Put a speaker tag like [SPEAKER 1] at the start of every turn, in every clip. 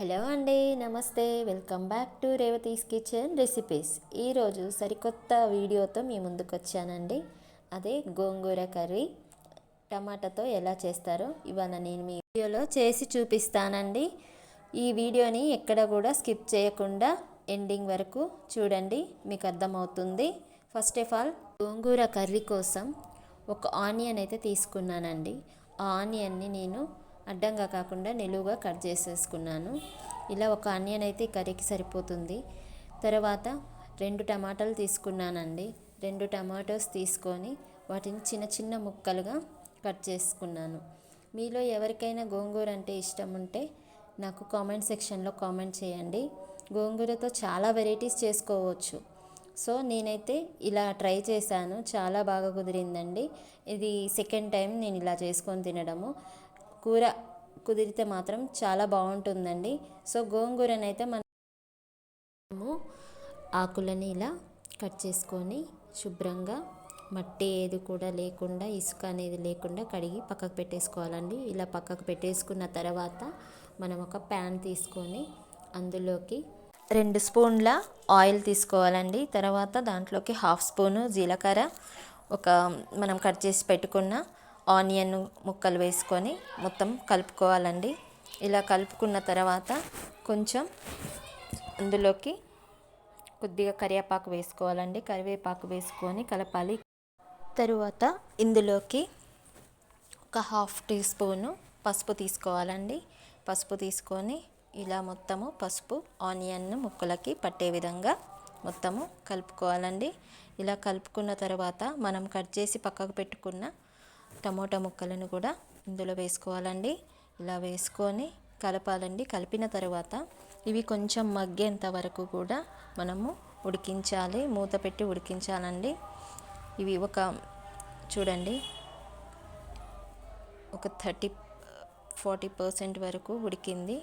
[SPEAKER 1] Hello అండి నమస్తే. Welcome back to Revathi's kitchen recipes. ఈరోజు సరికొత్త వీడియోతో మీ ముందుకు వచ్చానండి. అదే గోంగూర కర్రీ. టమాటాతో ఎలా చేస్తారో ఇవాళ నేను మీ వీడియోలో చేసి చూపిస్తానండి. ఈ వీడియోని ఎక్కడ కూడా స్కిప్ చేయకుండా ఎండింగ్ వరకు చూడండి మీకు అర్థమవుతుంది. First of all Gongura curry కోసం ఒక ఆనియన్ అయితే తీసుకున్నానండి. ఆ ఆనియన్ని నేను అడ్డంగా కాకుండా నిలువుగా కట్ చేసేసుకున్నాను. ఇలా ఒక ఆనియన్ అయితే కర్రీకి సరిపోతుంది. తర్వాత రెండు టమాటాలు తీసుకున్నానండి. రెండు టమాటోస్ తీసుకొని వాటిని చిన్న చిన్న ముక్కలుగా కట్ చేసుకున్నాను. మీలో ఎవరికైనా గోంగూర అంటే ఇష్టం ఉంటే నాకు కామెంట్ సెక్షన్లో కామెంట్ చేయండి. గోంగూరతో చాలా వెరైటీస్ చేసుకోవచ్చు. సో నేనైతే ఇలా ట్రై చేశాను. చాలా బాగా కుదిరిందండి. ఇది సెకండ్ టైం నేను ఇలా చేసుకొని తినడము. కూర కుదిరితే మాత్రం చాలా బాగుంటుందండి. సో గోంగూరనైతే మనము ఆకులని ఇలా కట్ చేసుకొని శుభ్రంగా మట్టి ఏది కూడా లేకుండా ఇసుక అనేది లేకుండా కడిగి పక్కకు పెట్టేసుకోవాలండి. ఇలా పక్కకు పెట్టేసుకున్న తర్వాత మనం ఒక ప్యాన్ తీసుకొని అందులోకి రెండు స్పూన్ల ఆయిల్ తీసుకోవాలండి. తర్వాత దాంట్లోకి హాఫ్ స్పూను జీలకర్ర ఒక మనం కట్ చేసి పెట్టుకున్న ఆనియన్ ముక్కలు వేసుకొని మొత్తం కలుపుకోవాలండి. ఇలా కలుపుకున్న తర్వాత కొంచెం అందులోకి కొద్దిగా కరివేపాకు వేసుకోవాలండి. కరివేపాకు వేసుకొని కలపాలి. తరువాత ఇందులోకి ఒక హాఫ్ టీ స్పూను పసుపు తీసుకోవాలండి. పసుపు తీసుకొని ఇలా మొత్తము పసుపు ఆనియన్ ముక్కలకి పట్టే విధంగా మొత్తము కలుపుకోవాలండి. ఇలా కలుపుకున్న తర్వాత మనం కట్ చేసి పక్కకు పెట్టుకున్న టమోటా ముక్కలను కూడా ఇందులో వేసుకోవాలండి. ఇలా వేసుకొని కలపాలండి. కలిపిన తర్వాత ఇవి కొంచెం మగ్గేంత వరకు కూడా మనము ఉడికించాలి. మూత పెట్టి ఉడికించాలండి. ఇవి ఒక చూడండి. ఒక థర్టీ ఫార్టీ పర్సెంట్ వరకు ఉడికింది.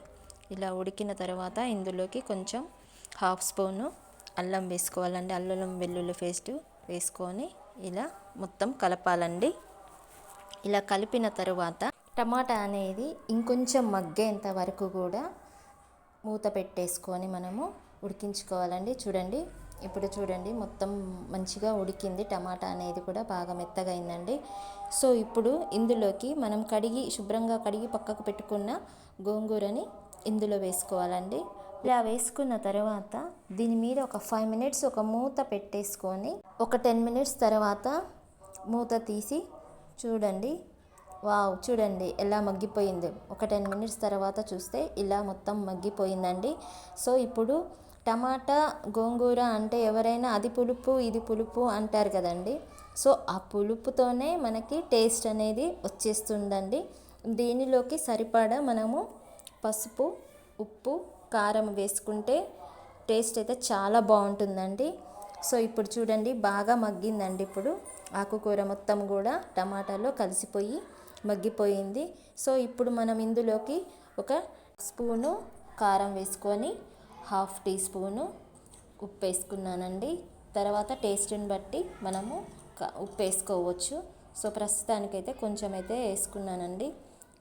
[SPEAKER 1] ఇలా ఉడికిన తర్వాత ఇందులోకి కొంచెం హాఫ్ స్పూను అల్లం వేసుకోవాలండి. అల్లం వెల్లుల్లి పేస్ట్ వేసుకొని ఇలా మొత్తం కలపాలండి. ఇలా కలిపిన తరువాత టమాటా అనేది ఇంకొంచెం మగ్గేంత వరకు కూడా మూత పెట్టేసుకొని మనము ఉడికించుకోవాలండి. చూడండి ఇప్పుడు చూడండి మొత్తం మంచిగా ఉడికింది. టమాటా అనేది కూడా బాగా మెత్తగా అయిందండి సో ఇప్పుడు ఇందులోకి మనం కడిగి శుభ్రంగా కడిగి పక్కకు పెట్టుకున్న గోంగూరని ఇందులో వేసుకోవాలండి. ఇలా వేసుకున్న తర్వాత దీని మీద ఒక ఫైవ్ మినిట్స్ ఒక మూత పెట్టేసుకొని ఒక టెన్ మినిట్స్ తర్వాత మూత తీసి చూడండి. వావ్ చూడండి. ఎలా మగ్గిపోయింది. ఒక టెన్ మినిట్స్ తర్వాత చూస్తే ఇలా మొత్తం మగ్గిపోయిందండి. సో ఇప్పుడు టమాటా గోంగూర అంటే ఎవరైనా అది పులుపు ఇది పులుపు అంటారు కదండి. సో ఆ పులుపుతోనే మనకి టేస్ట్ అనేది వచ్చేస్తుందండి. దీనిలోకి సరిపడా మనము పసుపు ఉప్పు కారం వేసుకుంటే టేస్ట్ అయితే చాలా బాగుంటుందండి. సో ఇప్పుడు చూడండి బాగా మగ్గిందండి ఇప్పుడు. ఆకుకూర మొత్తం కూడా టమాటాలో కలిసిపోయి మగ్గిపోయింది. సో ఇప్పుడు మనం ఇందులోకి ఒక స్పూను కారం వేసుకొని హాఫ్ టీ స్పూను ఉప్పు వేసుకున్నానండి. తర్వాత టేస్ట్ని బట్టి మనము ఉప్పు వేసుకోవచ్చు. సో ప్రస్తుతానికైతే కొంచెం అయితే వేసుకున్నానండి.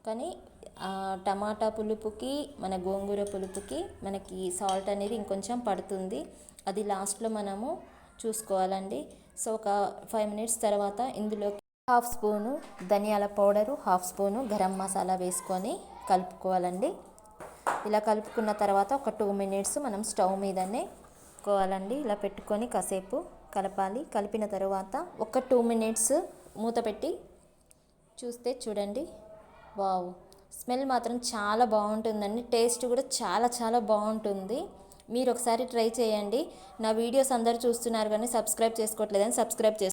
[SPEAKER 1] కానీ టమాటా పులుపుకి మన గోంగూర పులుపుకి మనకి సాల్ట్ అనేది ఇంకొంచెం పడుతుంది. అది లాస్ట్లో మనము చూసుకోవాలండి. సో ఒక ఫైవ్ మినిట్స్ తర్వాత ఇందులో హాఫ్ స్పూను ధనియాల powder half spoon garam masala వేసుకొని కలుపుకోవాలండి. ఇలా కలుపుకున్న తర్వాత ఒక టూ మినిట్స్ మనం స్టవ్ మీదనే కోవాలండి. ఇలా పెట్టుకొని కాసేపు కలపాలి. కలిపిన తర్వాత ఒక టూ మినిట్స్ మూత పెట్టి చూస్తే చూడండి. వావ్. స్మెల్ మాత్రం చాలా బాగుంటుందండి. టేస్ట్ కూడా చాలా చాలా బాగుంటుంది. మీరు ఒకసారి ట్రై చేయండి. నా వీడియోస్ అందరు చూస్తున్నారు కానీ సబ్స్క్రైబ్ చేసుకోవట్లేదని సబ్స్క్రైబ్ చేసుకో